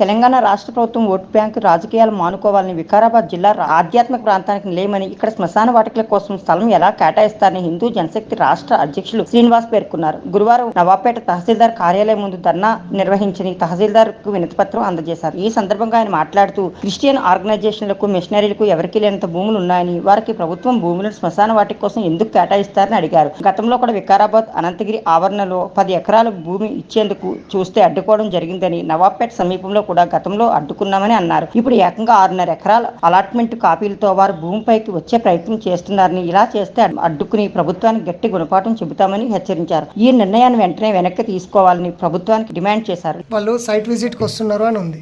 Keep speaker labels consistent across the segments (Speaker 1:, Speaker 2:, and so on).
Speaker 1: తెలంగాణ రాష్ట్ర ప్రభుత్వం vote bank రాజకీయాలు మానుకోవాలని వికారాబాద్ జిల్లా ఆధ్యాత్మిక ప్రాంతానికి లేమని ఇక్కడ శ్మశాన వాటికల కోసం స్థలం ఎలా కేటాయిస్తారని హిందూ జనశక్తి రాష్ట్ర అధ్యక్షులు శ్రీనివాస్ పేర్కొన్నారు. గురువారం నవాపేట తహసీల్దార్ కార్యాలయం ముందు ధర్నా నిర్వహించి తహసీల్దార్కు వినతిపత్రం అందజేశారు. ఈ సందర్భంగా ఆయన మాట్లాడుతూ క్రిస్టియన్ ఆర్గనైజేషన్లకు మిషనరీలకు ఎవరికీ లేనంత భూములు ఉన్నాయని వారికి ప్రభుత్వం భూములను శ్మశాన వాటిక కోసం ఎందుకు కేటాయిస్తారని అడిగారు. గతంలో కూడా వికారాబాద్ అనంతగిరి ఆవరణలో పది ఎకరాల భూమి ఇచ్చేందుకు చూస్తే అడ్డుకోవడం జరిగిందని నవాబ్పేట సమీపంలో కూడా గతంలో అడ్డుకున్నామని అన్నారు. ఇప్పుడు ఏకంగా ఆరున్నర ఎకరాల అలాట్మెంట్ కాపీలతో వారు భూమిపైకి వచ్చే ప్రయత్నం చేస్తున్నారని ఇలా చేస్తే అడ్డుకుని ప్రభుత్వానికి గట్టి గుణపాఠం చెబుతామని హెచ్చరించారు. ఈ నిర్ణయాన్ని వెంటనే వెనక్కి తీసుకోవాలని ప్రభుత్వానికి డిమాండ్ చేశారు.
Speaker 2: వాళ్ళు సైట్ విజిట్కి వస్తున్నారు అని ఉంది.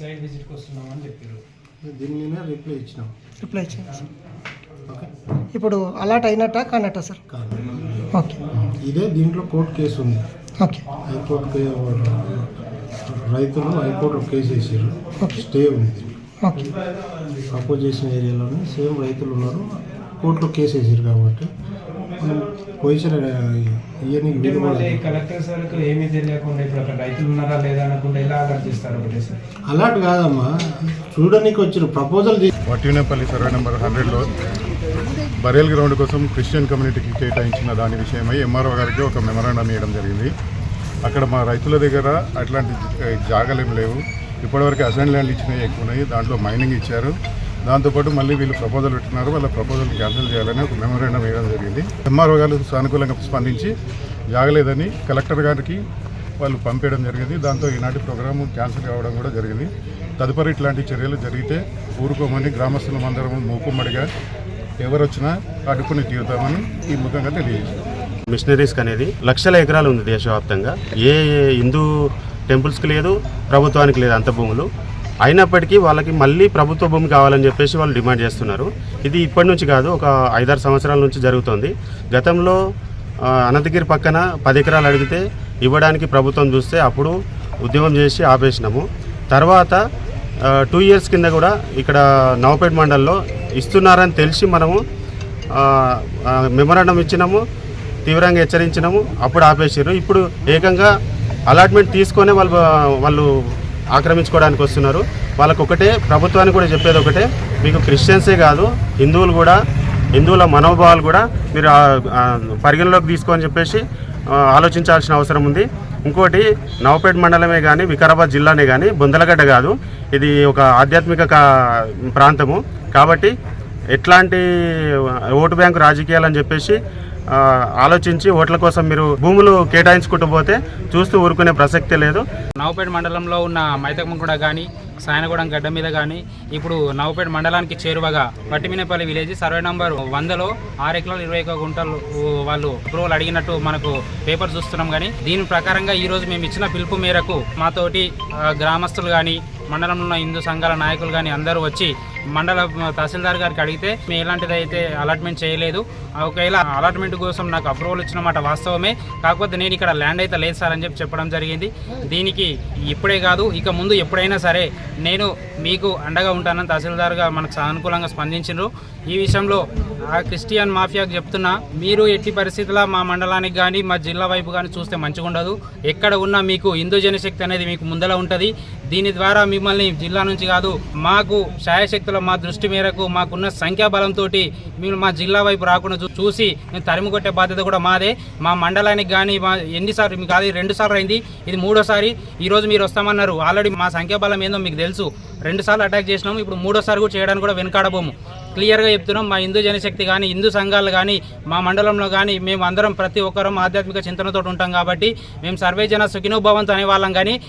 Speaker 3: సైడ్ విజిట్కి వస్తున్నామని చెప్పారు.
Speaker 4: దీని మీద రిప్లై ఇచ్చినాం.
Speaker 2: రిప్లై ఇచ్చింది
Speaker 4: ఓకే.
Speaker 2: ఇప్పుడు అలాట్ అయినట్టా కానట్టా సార్? ఓకే.
Speaker 4: ఇదే దీంట్లో కోర్టు కేసు ఉంది.
Speaker 2: ఓకే.
Speaker 4: హైకోర్టు రైతులు హైకోర్టులో కేసు వేసారు. స్టే ఉంది.
Speaker 2: ఓకే.
Speaker 4: అపోజిషన్ ఏరియాలోనే సేమ్ రైతులు ఉన్నారు. కోర్టులో కేసు వేసారు కాబట్టి మనం పొజిషన్ ఇవన్నీ
Speaker 3: కలెక్టర్ సార్కు ఏమీ తెలియకుండా ఇప్పుడు అక్కడ రైతులు ఉన్నారా లేదా అనకుండా ఎలా అలర్ట్ చేస్తారు ఒకటే సార్?
Speaker 4: అలాంటి కాదమ్మా. చూడడానికి వచ్చారు ప్రపోజల్
Speaker 5: వట్టినేపల్లి సర్వే నెంబర్ హండ్రెడ్లో బరేల్ గ్రౌండ్ కోసం క్రిస్టియన్ కమ్యూనిటీకి కేటాయించిన దాని విషయమై ఎంఆర్ఓ గారికి ఒక మెమరాండం ఇవ్వడం జరిగింది. అక్కడ మా రైతుల దగ్గర అట్లాంటి జ- లేవు. ఇప్పటివరకు అసైన్ ల్యాండ్ ఇచ్చినవి ఎక్కువ ఉన్నాయి. దాంట్లో మైనింగ్ ఇచ్చారు. దాంతోపాటు మళ్ళీ వీళ్ళు ప్రపోజల్ పెట్టినారు వాళ్ళ ప్రపోజల్ క్యాన్సిల్ చేయాలని ఒక మెమరాండం వేయడం జరిగింది. ఎంఆర్ఓ గారు సానుకూలంగా స్పందించి జాగలేదని కలెక్టర్ గారికి వాళ్ళు పంపేయడం జరిగింది. దాంతో ఈనాటి ప్రోగ్రాము క్యాన్సిల్ కావడం కూడా జరిగింది. తదుపరి ఇట్లాంటి చర్యలు జరిగితే ఊరుకోమని గ్రామస్తులం అందరం మూకుమ్మడిగా ఎవరొచ్చినా అడ్డుకుని తీరుతామని ఈ ముఖంగా తెలియజేస్తాం
Speaker 6: మిషనరీస్కి అనేది లక్షల ఎకరాలు ఉంది దేశవ్యాప్తంగా. ఏ ఏ హిందూ టెంపుల్స్కి లేదు ప్రభుత్వానికి లేదు అంత భూములు. అయినప్పటికీ వాళ్ళకి మళ్ళీ ప్రభుత్వ భూమి కావాలని చెప్పేసి వాళ్ళు డిమాండ్ చేస్తున్నారు. ఇది ఇప్పటి నుంచి కాదు ఒక ఐదారు సంవత్సరాల నుంచి జరుగుతోంది. గతంలో అనంతగిరి పక్కన పది ఎకరాలు అడిగితే ఇవ్వడానికి ప్రభుత్వం చూస్తే అప్పుడు ఉద్యమం చేసి ఆపేసినాము. తర్వాత టూ ఇయర్స్ కింద కూడా ఇక్కడ నవపేట మండల్లో ఇస్తున్నారని తెలిసి మనము మెమరాండం ఇచ్చినాము. తీవ్రంగా హెచ్చరించినాము అప్పుడు ఆపేసారు ఇప్పుడు ఏకంగా అలాట్మెంట్ తీసుకొని వాళ్ళు వాళ్ళు ఆక్రమించుకోవడానికి వస్తున్నారు. వాళ్ళకు ఒకటే ప్రభుత్వానికి కూడా చెప్పేది ఒకటే మీకు క్రిస్టియన్సే కాదు హిందువులు కూడా హిందువుల మనోభావాలు కూడా మీరు పరిగణలోకి తీసుకొని చెప్పేసి ఆలోచించాల్సిన అవసరం ఉంది. ఇంకోటి నవపేట మండలమే కానీ వికారాబాద్ జిల్లానే కానీ బొందలగడ్డ కాదు. ఇది ఒక ఆధ్యాత్మిక ప్రాంతము. కాబట్టి ఎట్లాంటి ఓటు బ్యాంకు రాజకీయాలు అని చెప్పేసి ఆలోచించి ఓట్ల కోసం మీరు భూములు కేటాయించుకుంటూ పోతే చూస్తూ ఊరుకునే ప్రసక్తే లేదు.
Speaker 7: నవపేట మండలంలో ఉన్న మైతకమంకుడ కానీ సాయనగూడెం గడ్డ మీద కానీ ఇప్పుడు నవపేట మండలానికి చేరువగా పట్టిమినపల్లి విలేజ్ సర్వే నంబర్ వందలో ఆరు ఎకరాలు ఇరవై ఒక గుంటలు వాళ్ళు అప్రూవల్ అడిగినట్టు మనకు పేపర్ చూస్తున్నాం కానీ దీని ప్రకారంగా ఈరోజు మేము ఇచ్చిన పిలుపు మేరకు మాతోటి గ్రామస్తులు కానీ మండలంలో ఉన్న హిందూ సంఘాల నాయకులు కానీ అందరూ వచ్చి మండల తహసీల్దార్ గారికి అడిగితే మేము ఎలాంటిది అయితే అలాట్మెంట్ చేయలేదు ఒకవేళ అలాట్మెంట్ కోసం నాకు అప్రూవల్ ఇచ్చిన మాట వాస్తవమే కాకపోతే నేను ఇక్కడ ల్యాండ్ అయితే లేదు సార్ అని చెప్పి చెప్పడం జరిగింది. దీనికి ఇప్పుడే కాదు ఇక ముందు ఎప్పుడైనా సరే నేను మీకు అండగా ఉంటానని తహసీల్దార్గా మనకు సానుకూలంగా స్పందించారు ఈ విషయంలో ఆ క్రిస్టియన్ మాఫియాకు చెప్తున్నా మీరు ఎట్టి పరిస్థితుల్లో మా మండలానికి కానీ మా జిల్లా వైపు కానీ చూస్తే మంచిగా ఉండదు ఎక్కడ ఉన్నా మీకు హిందూ జనశక్తి అనేది మీకు ముందల ఉంటుంది. దీని ద్వారా మిమ్మల్ని జిల్లా నుంచి కాదు మాకు శాయశక్తుల మా దృష్టి మేరకు మాకున్న సంఖ్యాబలంతో మేము మా జిల్లా వైపు రాకుండా చూసి మేము తరిమి కొట్టే బాధ్యత కూడా మాదే. మా మండలానికి కానీ మా ఎన్నిసార్లు మీకు కాదు రెండు సార్లు అయింది. ఇది మూడోసారి. ఈరోజు మీరు వస్తామన్నారు. ఆల్రెడీ మా సంఖ్యాబలం ఏందో మీకు తెలుసు. రెండుసార్లు అటాక్ చేసినాము. ఇప్పుడు మూడోసారి కూడా చేయడానికి కూడా వెనుకాడబోము. క్లియర్గా చెప్తున్నాం. మా హిందూ జనశక్తి కానీ హిందూ సంఘాలు కానీ మా మండలంలో కానీ మేము అందరం ప్రతి ఒక్కరం ఆధ్యాత్మిక చింతనతో ఉంటాం కాబట్టి మేము సర్వే జన సుఖినోభవంతో అనే వాళ్ళం కానీ